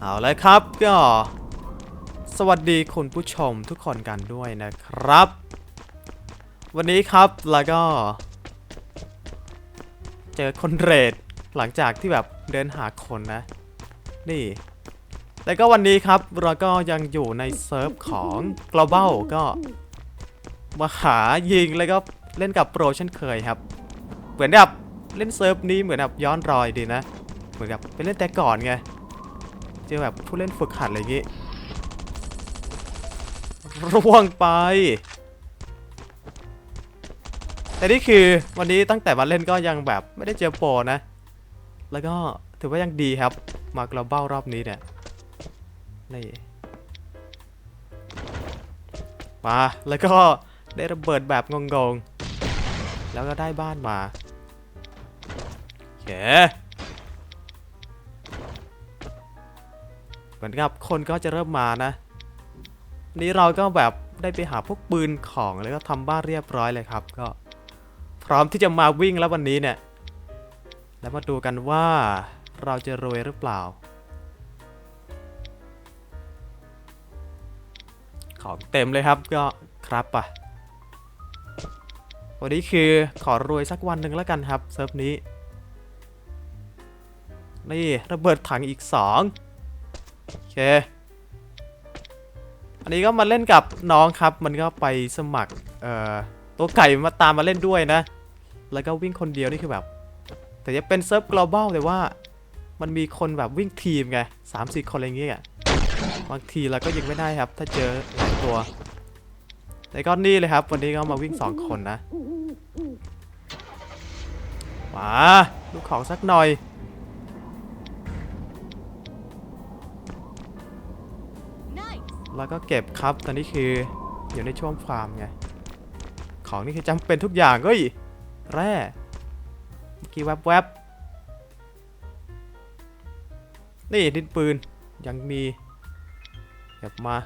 เอาเลยครับก็สวัสดีคุณผู้ชมทุกคนกันด้วยนะครับ วันนี้ครับแล้วก็ เจอคนเรดหลังจากที่แบบเดินหาคนนะ นี่ แต่ก็วันนี้ครับเราก็ยังอยู่ในเซิร์ฟของ global ก็มาหายิงแล้วก็เล่นกับโปรเช่นเคยครับ เหมือนแบบเล่นเซิร์ฟนี้เหมือนแบบย้อนรอยดีนะ เหมือนกับไปเล่นแต่ก่อนไง จอแบบผู้เล่นฝึกหัดอะไรอย่างงี้ร่วงไป แต่นี่คือวันนี้ตั้งแต่มาเล่นก็ยังแบบไม่ได้เจอโปรนะ แล้วก็ถือว่ายังดีครับ มากระเบ้ารอบนี้เนี่ย นี่ มา แล้วก็ได้ระเบิดแบบงงๆ แล้วก็ได้บ้านมาโอเค เหมือนกับคนก็จะเริ่มมานะ นี้เราก็แบบได้ไปหาพวกปืนของแล้วก็ทำบ้านเรียบร้อยเลยครับก็ พร้อมที่จะมาวิ่งแล้ววันนี้เนี่ย แล้วมาดูกันว่าเราจะรวยหรือเปล่า ของเต็มเลยครับก็ครับปะวันนี้คือขอรวยสักวันหนึ่งแล้วกันครับเซิร์ฟนี้ นี่ระเบิดถังอีก2 โอเค อันนี้ก็มาเล่นกับน้องครับ มันก็ไปสมัคร เอ่อ ตัวไก่มาตามมาเล่นด้วยนะ แล้วก็วิ่งคนเดียวนี่คือแบบ แต่จะเป็นเซิร์ฟ global แต่ว่า มันมีคนแบบวิ่งทีมไงสามสี่คนอะไรอย่างเงี้ยบางทีเราก็ยิงไม่ได้ครับ ถ้าเจอหลายตัวแต่ก็นี่เลยครับ วันนี้ก็มาวิ่ง2คนนะมาดูกของสักหน่อย แล้วก็เก็บครับตอนนี้คืออยู่ในช่วงฟาร์มไง ของนี่คือจำเป็นทุกอย่างเฮ้ย แร่เมื่อกี้แวบๆนี่ดินปืนยังมีเก็บมา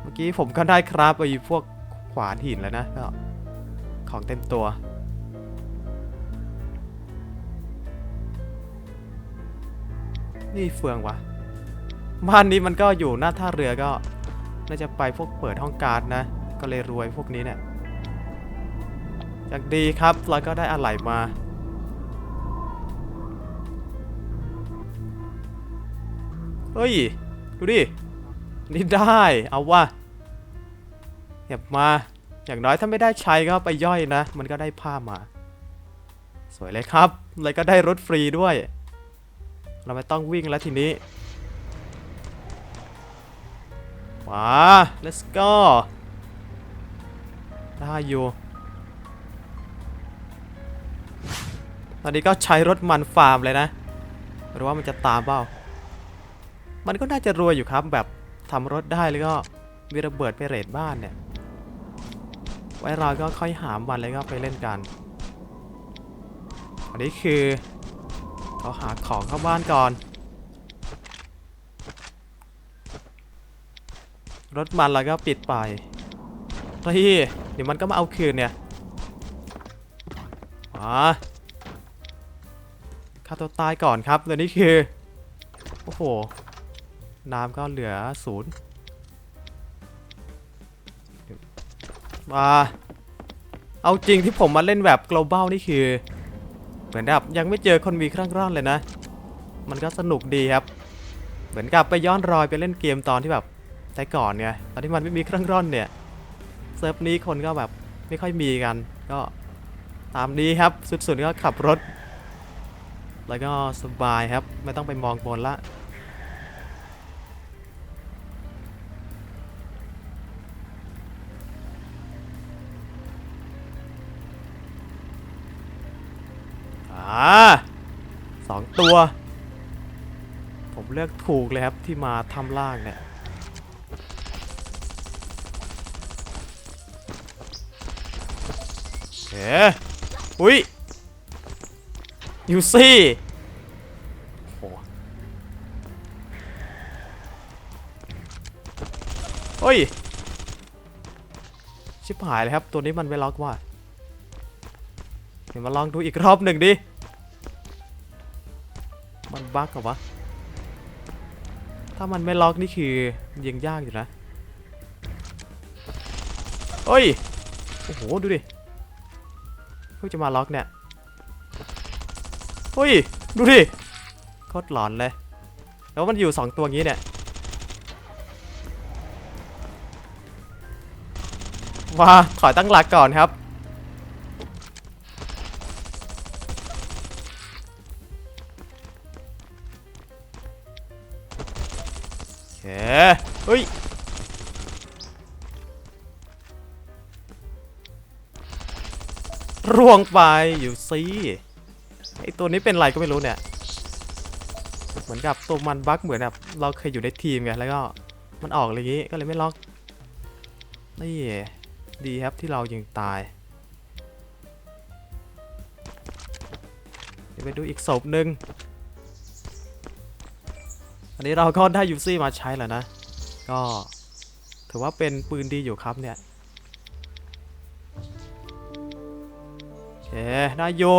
เมื่อกี้ผมก็ได้ครับไอ้พวกขวานหินแล้วนะก็ของเต็มตัว นี่เฟืองวะบ้านนี้มันก็อยู่หน้าท่าเรือก็น่าจะไปพวกเปิดห้องการ์ดนะ ก็เลยรวยพวกนี้เนี่ยอย่างดีครับแล้วก็ได้อะไหล่มา เฮ้ย ดูดิ นี่ได้ เอาว่าเก็บมา อย่างน้อยถ้าไม่ได้ใช้ก็ไปย่อยนะ มันก็ได้ผ้ามา สวยเลยครับเลยก็ได้รถฟรีด้วย เราไม่ต้องวิ่งแล้วทีนี้มา let's go ได้อยู่ตอนนี้ก็ใช้รถมันฟาร์มเลยนะหรือว่ามันจะตามเปล่า มันก็น่าจะรวยอยู่ครับแบบทำรถได้แล้วก็มีระเบิดไปเรทบ้านเนี่ย ไว้เราก็ค่อยหามวันแล้วก็ไปเล่นกัน อันนี้คือ เขาหาของเข้าบ้านก่อน รถมันแล้วก็ปิดไปเฮ้ยเดี๋ยวมันก็มาเอาคืนเนี่ยมาฆ่าตัวตายก่อนครับเดี๋ยวนี้คือ โอ้โห น้ำก็เหลือศูนย์มา เอาจริงที่ผมมาเล่นแบบ global นี่คือ เหมือนกับยังไม่เจอคนมีเครื่องร่อนเลยนะ มันก็สนุกดีครับ เหมือนกับไปย้อนรอยไปเล่นเกมตอนที่แบบแต่ก่อนไงตอนที่มันไม่มีเครื่องร่อนเนี่ยเซิร์ฟนี้คนก็แบบไม่ค่อยมีกัน ก็ตามนี้ครับสุดๆก็ขับรถ แล้วก็สบายครับ ไม่ต้องไปมองบนละาสองตัว ผมเลือกถูกเลยครับที่มาทำล่างเนี่ยเฮ้อุ้ยยูซี่โหเฮ้ย ชิบหายเลยครับ ตัวนี้มันไม่ล็อกว่ะเดี๋ยวมาลองดูอีกรอบหนึ่งดิ บั๊กเหรอวะ ถ้ามันไม่ล็อกนี่คือยิงยากอยู่นะเฮ้ย โอ้โห ดูดิ เพิ่งจะมาล็อกเนี่ย เฮ้ย ดูดิโคตรหลอนเลย แล้วมันอยู่สองตัวงี้เนี่ย ว้าขอยตั้งหลักก่อนครับ ร่วงไปอยู่ซิไอตัวนี้เป็นไรก็ไม่รู้เนี่ย เหมือนกับตัวมันบั๊กเหมือนแบบเราเคยอยู่ในทีมไงแล้วก็มันออกอะไรอย่างงี้ก็เลยไม่ล็อกนี่ดีครับที่เรายังตายเดี๋ยวไปดูอีกศพหนึ่งอันนี้เราก็ได้ยูซี่มาใช้แล้วนะ ก็ถือว่าเป็นปืนดีอยู่ครับเนี่ย ได้อยู่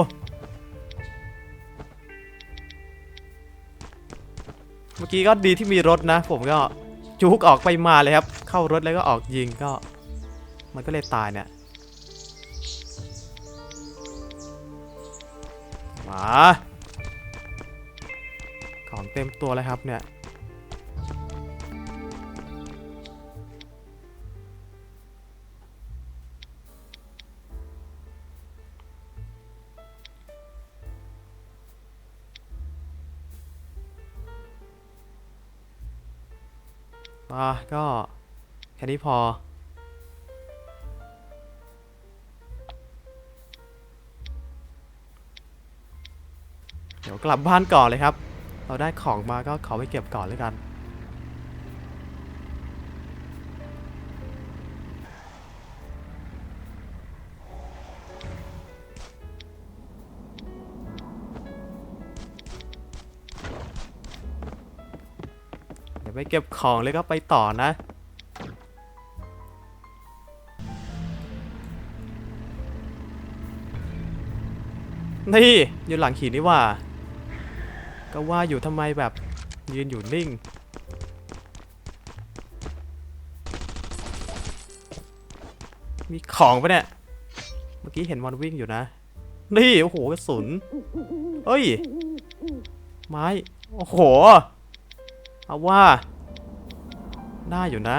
เมื่อกี้ก็ดีที่มีรถนะ ผมก็จุกออกไปมาเลยครับ เข้ารถแล้วก็ออกยิงก็ มันก็เลยตายเนี่ยมาของเต็มตัวเลยครับเนี่ย มาก็ แค่นี้พอ เดี๋ยวกลับบ้านก่อนเลยครับ เราได้ของมาก็ขอไปเก็บก่อนเลยกัน เดี๋ยวไปเก็บของเลยก็ไปต่อนะ นี่อยู่หลังหินนี่ว่า ก็ว่าอยู่ทำไมแบบยืนอยู่นิ่ง มีของปะเนี่ย เมื่อกี้เห็นมันวิ่งอยู่นะ นี่ โอ้โหกระสุน เฮ้ย ไม้ โอ้โห เอาว่า ได้อยู่นะ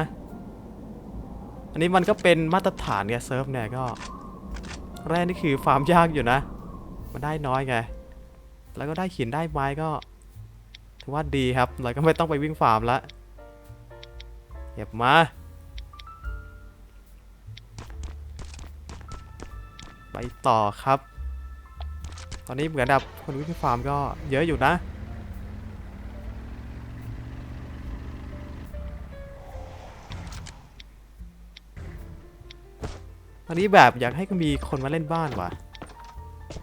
อันนี้มันก็เป็นมาตรฐานไงเซิร์ฟเนี่ยก็ แรกนี่คือฟาร์มยากอยู่นะ มันได้น้อยไง แล้วก็ได้หินได้ไม้ก็ถือว่าดีครับ เราก็ไม่ต้องไปวิ่งฟาร์มละเก็บมา ไปต่อครับ ตอนนี้เหมือนแบบคนวิ่งฟาร์มก็เยอะอยู่นะ ตอนนี้แบบอยากให้มีคนมาเล่นบ้านว่ะ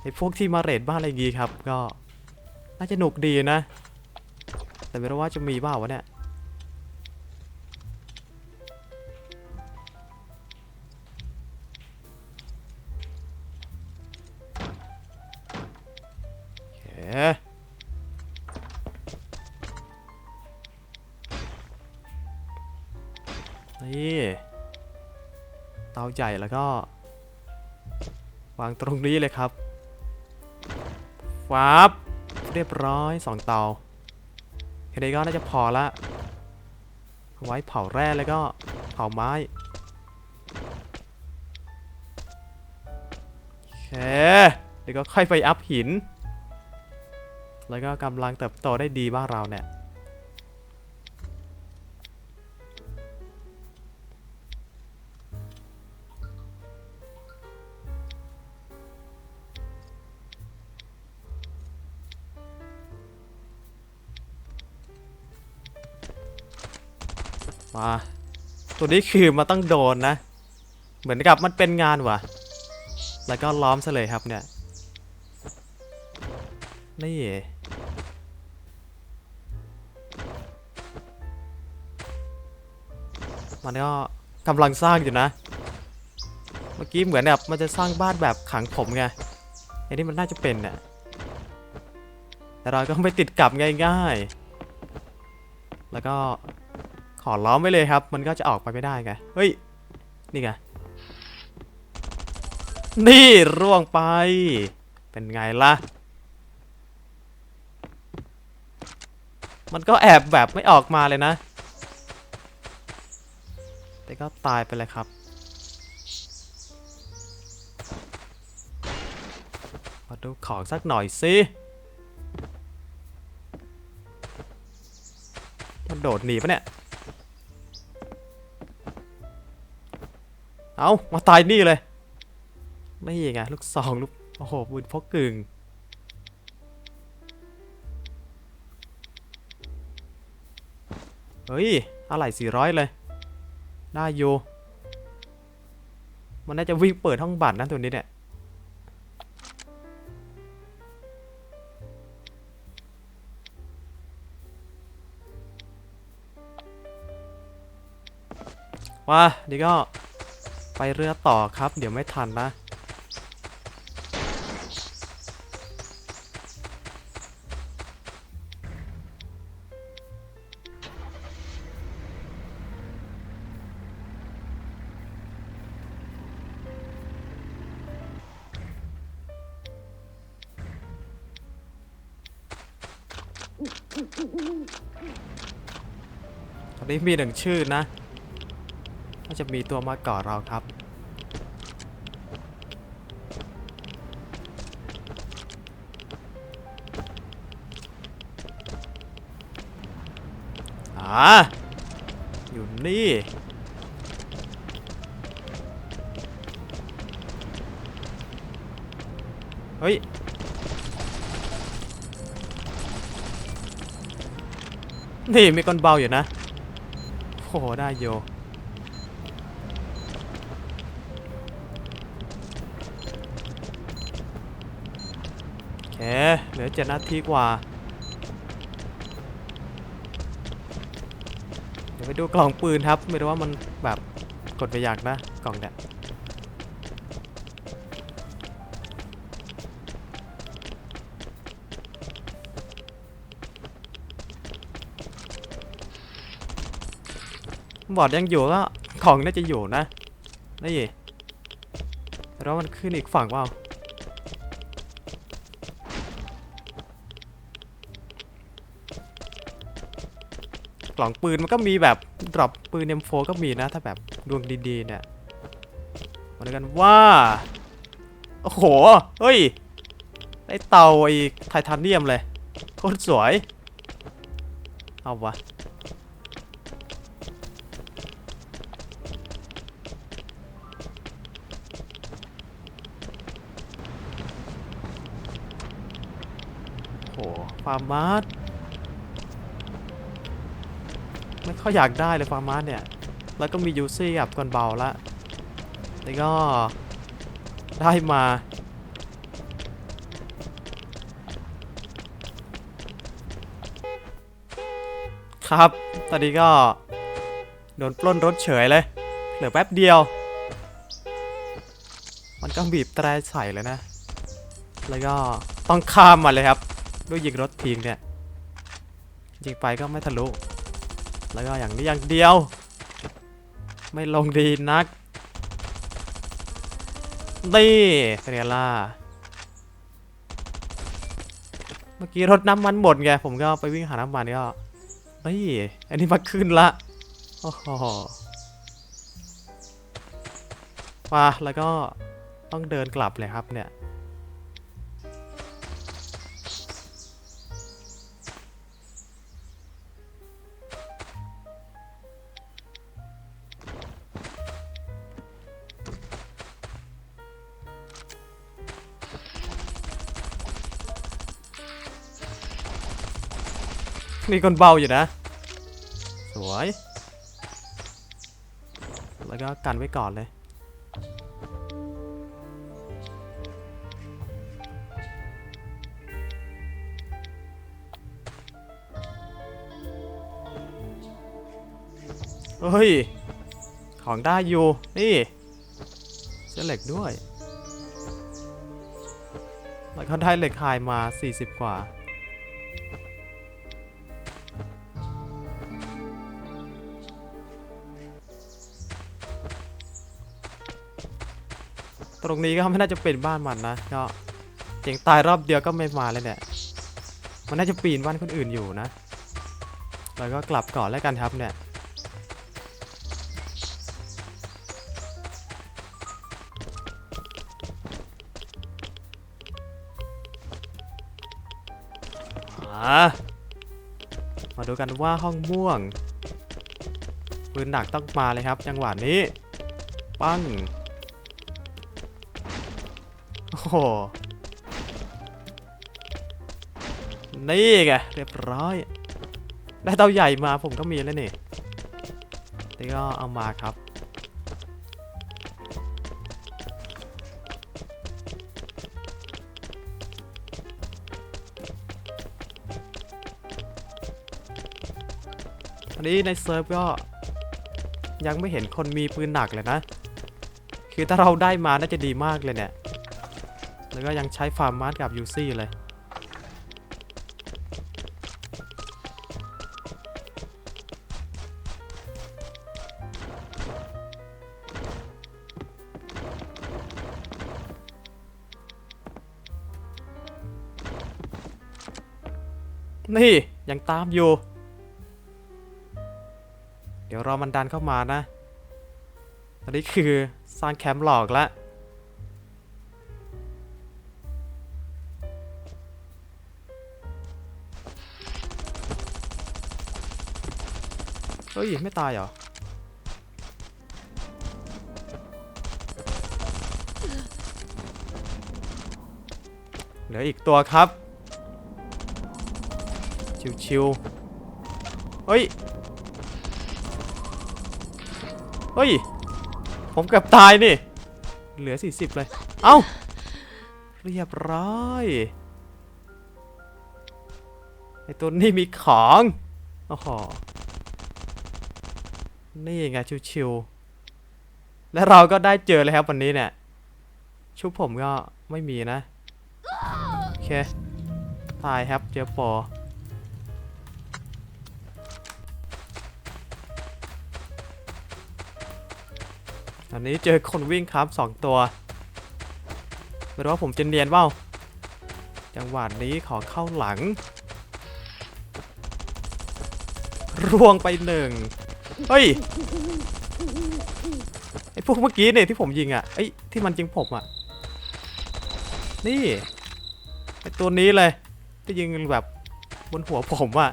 ไอ้พวกที่มาเรดบ้านอะไรงี้ครับ ก็ น่าจะหนุกดีนะ แต่ไม่รู้ว่าจะมีบ้าวะเนี่ย ใหญ่แล้วก็ วางตรงนี้เลยครับฟับเรียบร้อยสองเตาแค่นี้ก็น่าจะพอละ ไว้เผาแร่แล้วก็เผาไม้โอเคเดี๋ยวก็ค่อยไปอัพหิน แล้วก็กำลังเติบโตได้ดีบ้างเราเนี่ย มา ตัวนี้คือมันต้องโดนนะ เหมือนกับมันเป็นงานว่ะ แล้วก็ล้อมซะเลยครับเนี่ย นี่มันก็กำลังสร้างอยู่นะ เมื่อกี้เหมือนแบบมันจะสร้างบ้านแบบขังผมไงไอ้นี่มันน่าจะเป็นเนี่ยแต่เราก็ไม่ติดกลับง่ายๆ แล้วก็ ขอล้อมไว้เลยครับ มันก็จะออกไปไม่ได้ไง เฮ้ย นี่ไง นี่ร่วงไป เป็นไงล่ะ มันก็แอบแบบไม่ออกมาเลยนะ แต่ก็ตายไปเลยครับ มาดูของสักหน่อยสิมันโดดหนีปะเนี่ย เอามาตายนี่เลยไม่ไงลูกซองลูก โอ้โหปืนพกกึ่งเฮ้ย อะไรสี่ร้อยเลย ได้อยู่ มันน่าจะวิ่งเปิดห้องบัตรนะตัวนี้เนี่ยว่าดีก็ ไปเรือต่อครับ เดี๋ยวไม่ทันนะ ตอนนี้มีหนึ่งชื่อนะ จะมีตัวมาก่อเราครับ อ่า อยู่นี่ เฮ้ยนี่มีคนเบาอยู่นะ โอ้โหได้โย เหลือเจ็ดนาทีกว่า เดี๋ยวไปดูกล่องปืนครับ ไม่รู้ว่ามันแบบกดไปอยากนะ กล่องเนี่ยบอร์ดยังอยู่ก็ของน่าจะอยู่นะนี่แล้วมันขึ้นอีกฝั่งเปล่า กล่องปืนมันก็มีแบบดรอปปืน M4 ก็มีนะถ้าแบบดวงดีๆเนี่ยมาดูกันว่า โอ้โห เฮ้ย ได้เตาไอ้ไทเทเนียมเลยโคตรสวย เอาวะโหฟาร์มาส ไม่ค่อยอยากได้เลยฟาร์มาสเนี่ย แล้วก็มียูซี่กับกอนเบาละแล้วก็ได้มาครับ ตอนนี้ก็โดนปล้นรถเฉยเลย เหลือแป๊บเดียว มันก็บีบแตรใส่เลยนะ แล้วก็ต้องข้ามมาเลยครับ ด้วยยิงรถทิ้งเนี่ย ยิงไปก็ไม่ทะลุ แล้วก็อย่างนี้อย่างเดียว ไม่ลงดีนักนี่เป็นไงล่ะเมื่อกี้รถน้ำมันหมดไงผมก็ไปวิ่งหาน้ำมันก็นี่อันนี้มาขึ้นละโอ้โหมาแล้วก็ต้องเดินกลับเลยครับเนี่ย มีคนเบาอยู่นะ สวย แล้วก็กันไว้ก่อนเลย เฮ้ย ของได้อยู่ นี่เส้นเหล็กด้วย แล้วก็ได้เหล็กไฮมา 40 กว่า ตรงนี้ก็ไม่น่าจะเป็นบ้านมันนะก็เจ๋งตายรอบเดียวก็ไม่มาเลยเนี่ย มันน่าจะปีนบ้านคนอื่นอยู่นะแล้วก็กลับก่อนแล้วกันครับเนี่ยมาดูกันว่าห้องม่วงปืนหนักต้องมาเลยครับ จังหวะนี้ ปั้ง โอ้โหนี่ไงเรียบร้อย ได้เตาใหญ่มาผมก็มีแล้วนี่นี่ก็เอามาครับ อันนี้ในเซิร์ฟก็ยังไม่เห็นคนมีปืนหนักเลยนะ คือถ้าเราได้มาน่าจะดีมากเลยเนี่ย แล้วก็ยังใช้ฟาร์มมาร์กับยูซี่เลย นี่ ยังตามอยู่ เดี๋ยวรอมันดันเข้ามานะอันนี้คือสร้างแคมป์หลอกแล้ว เฮ้ย ไม่ตายเหรอ เหลืออีกตัวครับ ชิวๆเฮ้ย เฮ้ย ผมเกือบตายนี่ เหลือ 40 เลย เอ้า เรียบร้อยไอตัวนี้มีของ โอ้โห นี่ไงชิวๆและเราก็ได้เจอเลยครับวันนี้เนี่ย ชุบผมก็ไม่มีนะ โอเค ตายครับเจอปออันนี้เจอคนวิ่งครับสองตัวไม่รู้ว่าผมจะเนียนเปล่าจังหวะนี้ขอเข้าหลัง ร่วงไปหนึ่ง เฮ้ยไอพวกเมื่อกี้เนี่ยที่ผมยิงอะไอที่มันยิงผมอะนี่ไอตัวนี้เลยที่ยิงแบบบนหัวผมอะ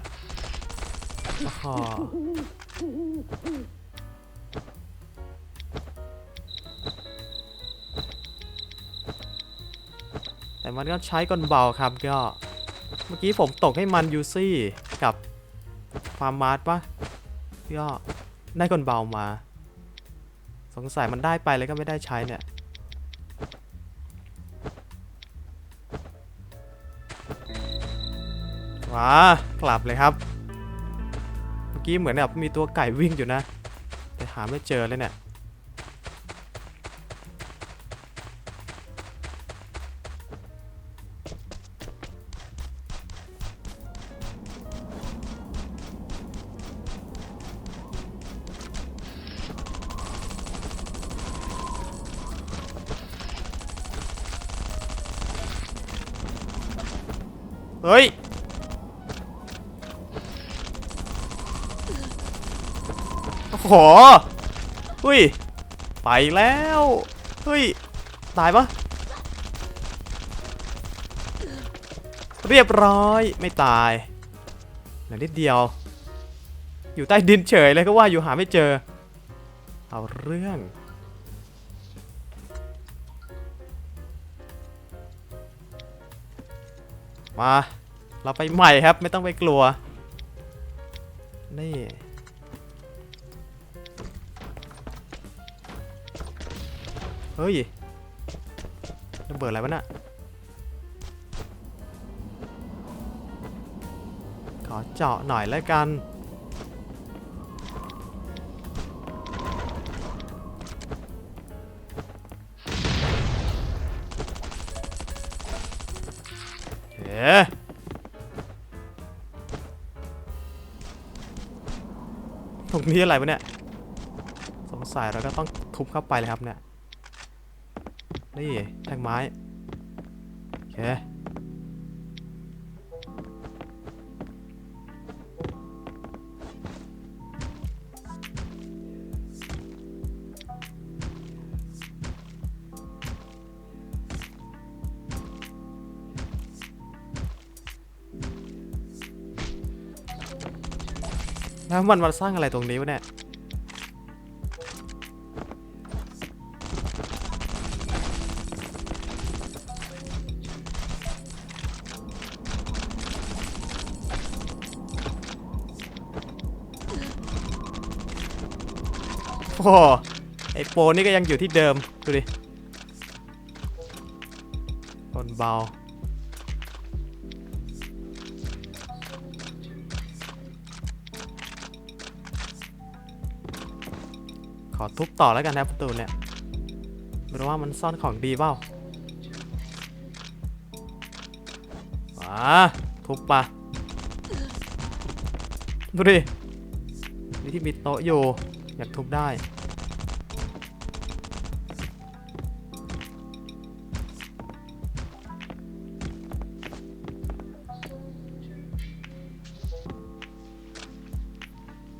แต่มันก็ใช้กลเบาครับก็ เมื่อกี้ผมตกให้มันยูซี่กับฟาร์มมาร์ทปะ ก็ได้คนเบามา สงสัยมันได้ไปแล้วก็ไม่ได้ใช้เนี่ยว้ากลับเลยครับ เมื่อกี้เหมือนแบบมีตัวไก่วิ่งอยู่นะ แต่หาไม่เจอเลยเนี่ย โอ้โหอุ้ย ไปแล้วเฮ้ยตายปะเรียบร้อยไม่ตายเหลือนิดเดียว อยู่ใต้ดินเฉยเลยก็ว่าอยู่หาไม่เจอ เอาเรื่องมา เราไปใหม่ครับไม่ต้องไปกลัว นี่ เฮ้ยระเบิดอะไรวะน่ะขอเจาะหน่อยแล้วกัน เฮ้ตรงนี้อะไรวะเนี่ย สงสัยเราก็ต้องทุบเข้าไปเลยครับเนี่ย นี่แท่งไม้โอเคแล้วมันมาสร้างอะไรตรงนี้วะเนี่ย โอ้ไอโปนี่ก็ยังอยู่ที่เดิม ดูดิคนเบา ขอทุบต่อแล้วกันนะประตูเนี่ยไม่รู้ว่ามันซ่อนของดีเปล่ามาทุบปะดูดินี่ที่มีโต๊ะอยู่ อยากทุบได้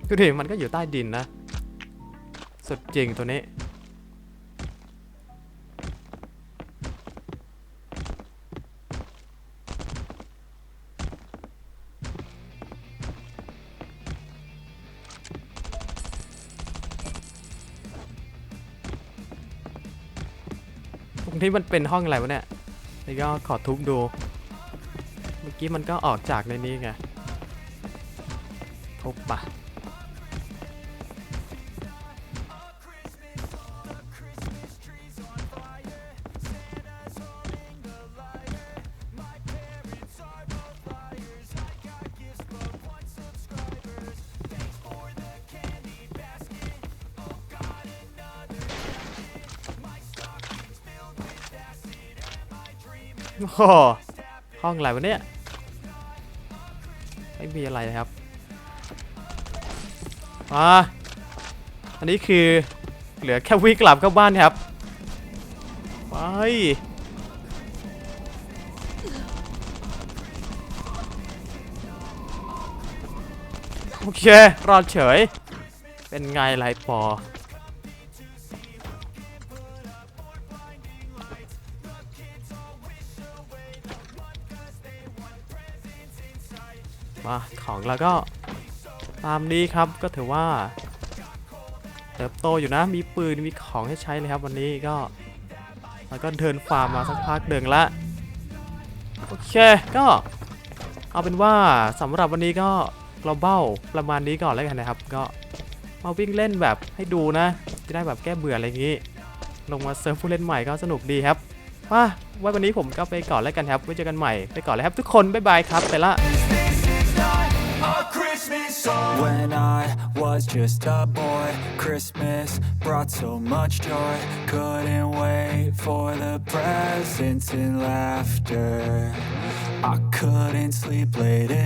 ดูดิมันก็อยู่ใต้ดินนะ สุดจริงตัวนี้ นี่มันเป็นห้องอะไรวะเนี่ยนี่ก็ขอทุบดู เมื่อกี้มันก็ออกจากในนี้ไงทุบปะ โอ้โหห้องอะไรวะเนี่ย ไม่มีอะไรเลยครับอ่าอันนี้คือเหลือแค่วิ่งกลับเข้าบ้านครับ ไป โอเค รอดเฉย เป็นไงไรปอ มาของเราก็ตามนี้ครับก็ถือว่า เติบโตอยู่นะ มีปืนมีของให้ใช้เลยครับ วันนี้ก็แล้วก็เดินฟาร์มมาสักพักเดิงละโอเคก็เอาเป็นว่าสำหรับวันนี้ก็ global ประมาณนี้ก่อนแล้วกันนะครับ ก็มาวิ่งเล่นแบบให้ดูนะ จะได้แบบแก้เบื่ออะไรอย่างนี้ ลงมาเซิร์ฟผู้เล่นใหม่ก็สนุกดีครับว่าวันนี้ผมก็ไปก่อนแล้วกันครับไว้เจอกันใหม่ไปก่อนเลยครับทุกคนบ๊ายบายครับไปละ When I was just a boy, Christmas brought so much joy. Couldn't wait for the presents and laughter. I couldn't sleep late at